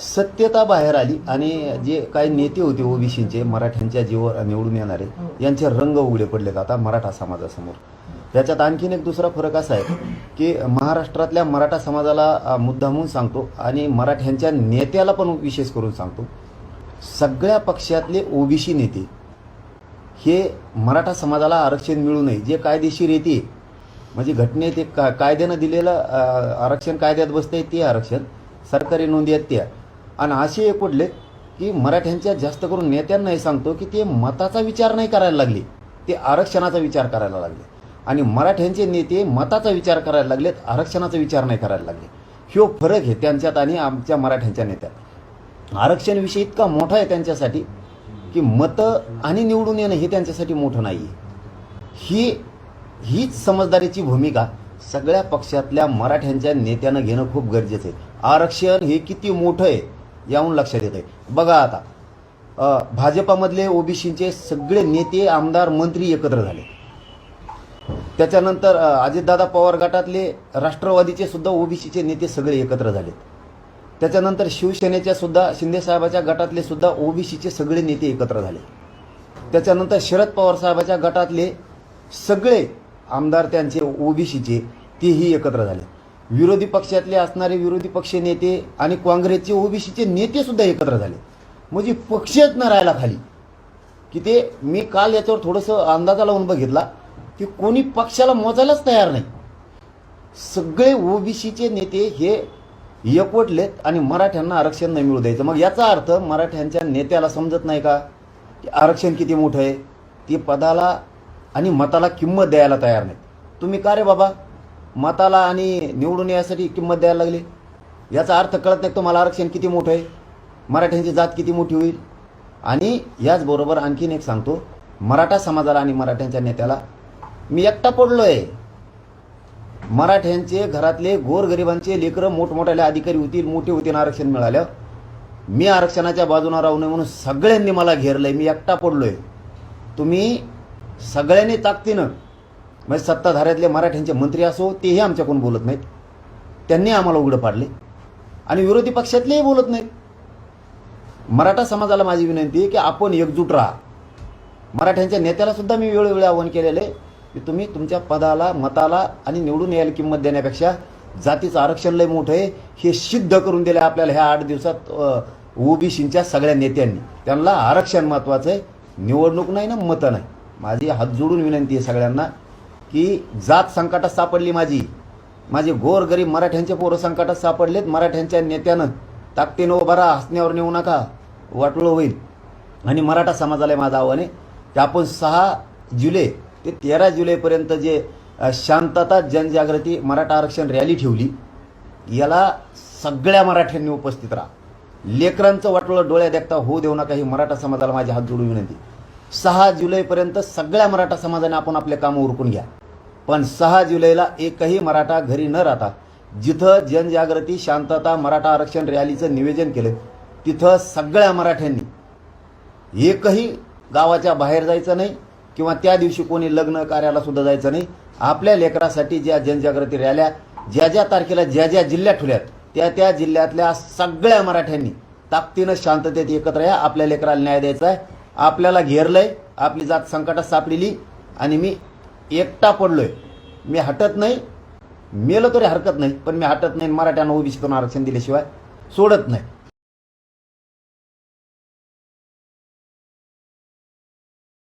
सत्यता बाहेर आली आणि जे काही नेते होते ओबीसीचे मराठ्यांच्या जीवावर निवडून येणारे यांचे रंग उघडे पडलेत आता मराठा समाजासमोर. त्याच्यात आणखीन एक दुसरा फरक असा आहे की महाराष्ट्रातल्या मराठा समाजाला अ, मुद्दामून सांगतो आणि मराठ्यांच्या नेत्याला पण विशेष करून सांगतो. सगळ्या पक्षातले ओबीसी नेते हे मराठा समाजाला आरक्षण मिळू नये जे कायदेशीर येते म्हणजे घटनेत एक का कायद्यानं दिलेलं आरक्षण कायद्यात बसतंय ते आरक्षण सरकारी नोंदी आहेत त्या. आणि असे एक पडले की मराठ्यांच्या जास्त करून नेत्यांना हे सांगतो की ते मताचा विचार नाही करायला लागले. ते आरक्षणाचा विचार करायला लागले. आणि मराठ्यांचे नेते मताचा विचार करायला लागलेत आरक्षणाचा विचार नाही करायला लागले. ह्यो फरक आहे त्यांच्यात आणि आमच्या मराठ्यांच्या नेत्यात. आरक्षण विषय इतका मोठा आहे त्यांच्यासाठी की मतं आणि निवडून येणं हे त्यांच्यासाठी मोठं नाही आहे ही हीच समजदारीची भूमिका सगळ्या पक्षातल्या मराठ्यांच्या नेत्यानं घेणं खूप गरजेचं आहे. आरक्षण हे किती मोठं आहे? याहून लक्षात येत आहे बघा आता भाजपामधले ओबीसीचे सगळे नेते आमदार मंत्री एकत्र झाले. त्याच्यानंतर अजितदादा पवार गटातले राष्ट्रवादीचे सुद्धा ओबीसीचे नेते सगळे एकत्र झालेत. त्याच्यानंतर शिवसेनेच्या सुद्धा शिंदेसाहेबाच्या गटातले सुद्धा ओबीसीचे सगळे नेते एकत्र झाले. त्याच्यानंतर शरद पवार साहेबाच्या गटातले सगळे आमदार त्यांचे ओबीसीचे तेही एकत्र झाले. विरोधी पक्षातले असणारे विरोधी पक्ष नेते आणि काँग्रेसचे ओबीसीचे नेते सुद्धा एकत्र झाले. म्हणजे पक्षच न राहिला खाली. की ते मी काल याच्यावर थोडंसं अंदाजा लावून बघितला की कोणी पक्षाला मोजायलाच तयार नाही. सगळे ओबीसीचे नेते हे एकवटलेत आणि मराठ्यांना आरक्षण नाही मिळू द्यायचं. मग याचा अर्थ मराठ्यांच्या नेत्याला समजत नाही का? की आरक्षण किती मोठं आहे? ते पदाला आणि मताला किंमत द्यायला तयार नाहीत. तुम्ही का रे बाबा? मताला आणि निवडून यासाठी किंमत द्यायला लागली. याचा अर्थ कळत नाही तुम्हाला? आरक्षण किती मोठं आहे? मराठ्यांची जात किती मोठी होईल? आणि याचबरोबर आणखीन एक सांगतो. मराठा समाजाला आणि मराठ्यांच्या नेत्याला मी एकटा पडलो आहे मराठ्यांचे घरातले गोरगरिबांचे लेकरं मोठमोठ्याले अधिकारी होतील मोठे होतील आरक्षण मिळालं. मी आरक्षणाच्या बाजूनं राहू नये म्हणून सगळ्यांनी मला घेरलंय. मी एकटा पडलोय. तुम्ही सगळ्यांनी ताकदीनं म्हणजे सत्ताधाऱ्यातले मराठ्यांचे मंत्री असो तेही आमच्याकडून बोलत नाहीत. त्यांनी आम्हाला उघडं पाडले. आणि विरोधी पक्षातलेही बोलत नाहीत. मराठा समाजाला माझी विनंती आहे की आपण एकजूट राहा. मराठ्यांच्या नेत्याला सुद्धा मी वेळोवेळी आव्हान केलेलं आहे की तुम्ही तुमच्या पदाला मताला आणि निवडून यायला किंमत देण्यापेक्षा जातीचं आरक्षण लय मोठं आहे. हे सिद्ध करून दिलं आपल्याला ह्या आठ दिवसात ओबीसीच्या सगळ्या नेत्यांनी. त्यांना आरक्षण महत्त्वाचं आहे. निवडणूक नाही ना मतं नाही. माझी हात जोडून विनंती आहे सगळ्यांना की जात संकटात सापडली माझी. माझे गोर गरीब मराठ्यांचे पोरं संकटात सापडलेत. मराठ्यांच्या नेत्यानं ताकदीनं उभा राहा हसण्यावर नेऊ नका. वाटलं होईल. आणि मराठा समाजाला माझं आव्हान आहे की आपण सहा जुलै ते तेरा जुलैपर्यंत जे शांतता जनजागृती मराठा आरक्षण रॅली ठेवली याला सगळ्या मराठ्यांनी उपस्थित राहा. लेकरांचं वाटलं डोळ्या देखता होऊ देऊ नका ही मराठा समाजाला माझे हात जोडून विनंती. सहा जुलैपर्यंत सगळ्या मराठा समाजाने आपण आपले कामं उरकून घ्या. पण सहा जुलैला एकही मराठा घरी न राहता जिथं जनजागृती शांतता मराठा आरक्षण रॅलीचं निवेदन केलं तिथं सगळ्या मराठ्यांनी एकही गावाच्या बाहेर जायचं नाही किंवा त्या दिवशी कोणी लग्न कार्याला सुद्धा जायचं नाही. आपल्या लेकरासाठी ज्या जनजागृती रॅल्या ज्या ज्या तारखेला ज्या ज्या जिल्ह्यात ठेवल्यात त्या त्या जिल्ह्यातल्या सगळ्या मराठ्यांनी ताकदीनं शांततेत एकत्र या. आपल्या लेकराला न्याय द्यायचा आहे. आपल्याला घेरलंय. आपली जात संकटात सापडलेली आणि मी एकटा पडलोय. मी हटत नाही. मेलं तरी हरकत नाही पण मी हटत नाही मराठ्यांना ओबीसीतून आरक्षण दिल्याशिवाय सोडत नाही.